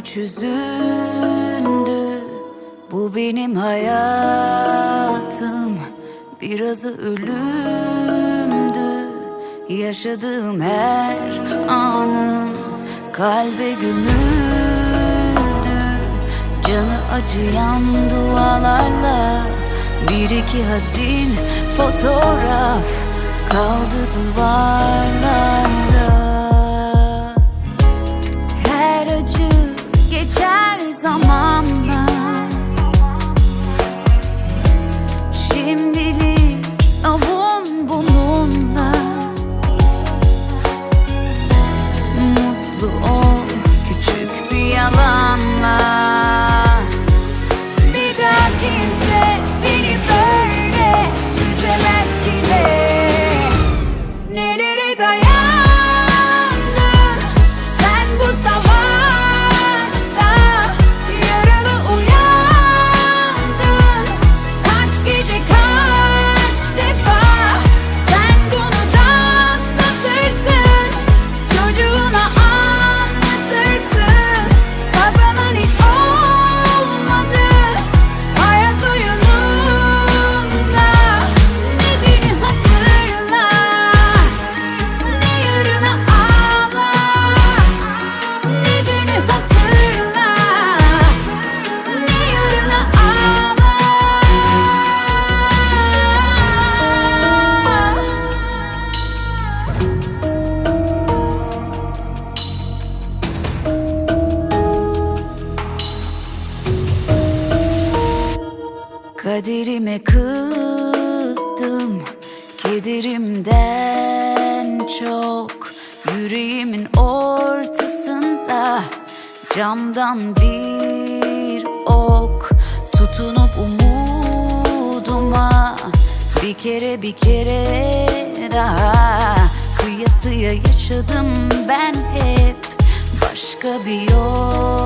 çözündü Bu benim hayatım. Birazı ölümdü. Yaşadığım her anım Kalbe gömüldü. Canı acıyan dualarla Bir iki hazin fotoğraf Kaldı duvarlarda. Her geçer zamanla Şimdilik avun bununla. Mutlu ol küçük bir yalanla Kaderime kızdım Kederimden çok. Yüreğimin ortasında Camdan bir ok. Tutunup umuduma Bir kere bir kere daha Kıyasıya yaşadım ben hep. Başka bir yol